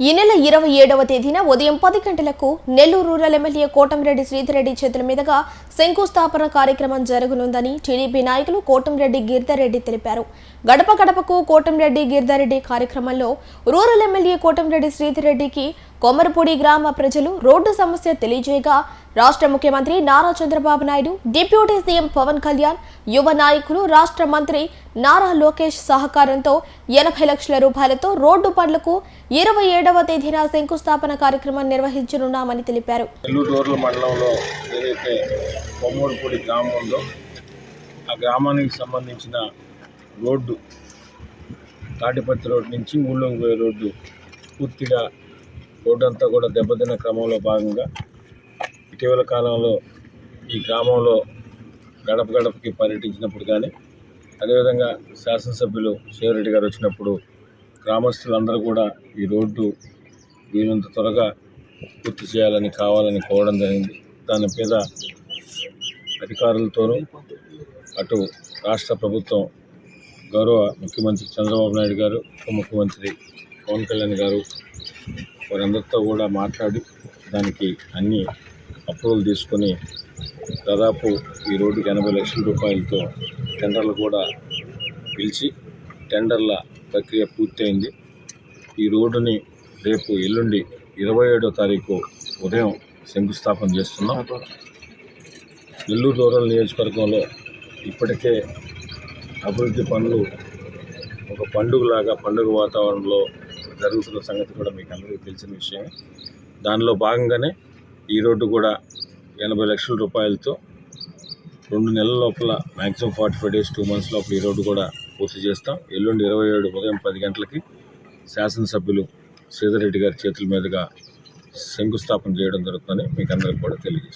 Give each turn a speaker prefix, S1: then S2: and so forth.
S1: ఈ నెల ఇరవై ఏడవ తేదీన ఉదయం పది గంటలకు నెల్లూరు రూరల్ ఎమ్మెల్యే కోటంరెడ్డి శ్రీధర్రెడ్డి చేతుల మీదుగా శంకుస్థాపన కార్యక్రమం జరగనుందని టీడీపీ నాయకులు కోటంరెడ్డి గిరిధరెడ్డి తెలిపారు. గడప గడపకు కోటంరెడ్డి గిరిధరెడ్డి కార్యక్రమంలో రూరల్ ఎమ్మెల్యే కోటంరెడ్డి శ్రీధర్రెడ్డికి కొమరపూడి గ్రామ ప్రజలు రోడ్డు సమస్య తెలియజేయగా రాష్ట్ర ముఖ్యమంత్రి నారా చంద్రబాబు నాయుడు డిప్యూటీ సీఎం పవన్ కళ్యాణ్ యువ నాయకులు రాష్ట్ర మంత్రి నారా లోకేష్ సహకారంతో ఎనభై లక్షల రూపాయలతో రోడ్డు పనులకు ఇరవై ఏడవ తేదీన శంకుస్థాపన కార్యక్రమం నిర్వహించనున్నామని తెలిపారు.
S2: మండలంలో ఏదైతే కొమ్మూరుపూడి గ్రామం ఉందో ఆ గ్రామానికి సంబంధించిన రోడ్డు తాటిపత్తి రోడ్డు నుంచి ఊళ్ళోకి పోయే రోడ్డు పూర్తిగా రోడ్డు అంతా కూడా దెబ్బతిన్న క్రమంలో భాగంగా ఇటీవల కాలంలో ఈ గ్రామంలో గడప గడపకి పర్యటించినప్పుడు కానీ అదేవిధంగా శాసనసభ్యులు శివరెడ్డి గారు వచ్చినప్పుడు గ్రామస్తులందరూ కూడా ఈ రోడ్డు వీలంత త్వరగా పూర్తి చేయాలని కావాలని కోవడం జరిగింది. దాని మీద అధికారులతోనూ అటు రాష్ట్ర ప్రభుత్వం గౌరవ ముఖ్యమంత్రి చంద్రబాబు నాయుడు గారు ఉప ముఖ్యమంత్రి పవన్ కళ్యాణ్ గారు వారందరితో కూడా మాట్లాడి దానికి అన్ని అప్రూవల్ తీసుకొని దాదాపు ఈ రోడ్డుకి ఎనభై లక్షల రూపాయలతో టెండర్లు కూడా పిలిచి టెండర్ల ప్రక్రియ పూర్తయింది. ఈ రోడ్డుని రేపు ఎల్లుండి ఇరవై ఏడో తారీఖు ఉదయం శంకుస్థాపన చేస్తున్నాం. నెల్లూరు రూరల్ నియోజకవర్గంలో ఇప్పటికే అభివృద్ధి పనులు ఒక పండుగలాగా పండుగ వాతావరణంలో జరుగుతున్న సంగతి కూడా మీకు అందరికీ తెలిసిన విషయమే. దానిలో భాగంగానే ఈ రోడ్డు కూడా ఎనభై లక్షల రూపాయలతో రెండు నెలల లోపల maximum forty five days two months లోపల ఈ రోడ్డు కూడా పూర్తి చేస్తాం. ఎల్లుండి ఇరవై ఏడు ఉదయం పది గంటలకి శాసనసభ్యులు శ్రీధర్ రెడ్డి గారి చేతుల మీదుగా శంకుస్థాపన చేయడం జరుగుతుందని మీకు అందరికీ కూడా తెలియజేస్తాం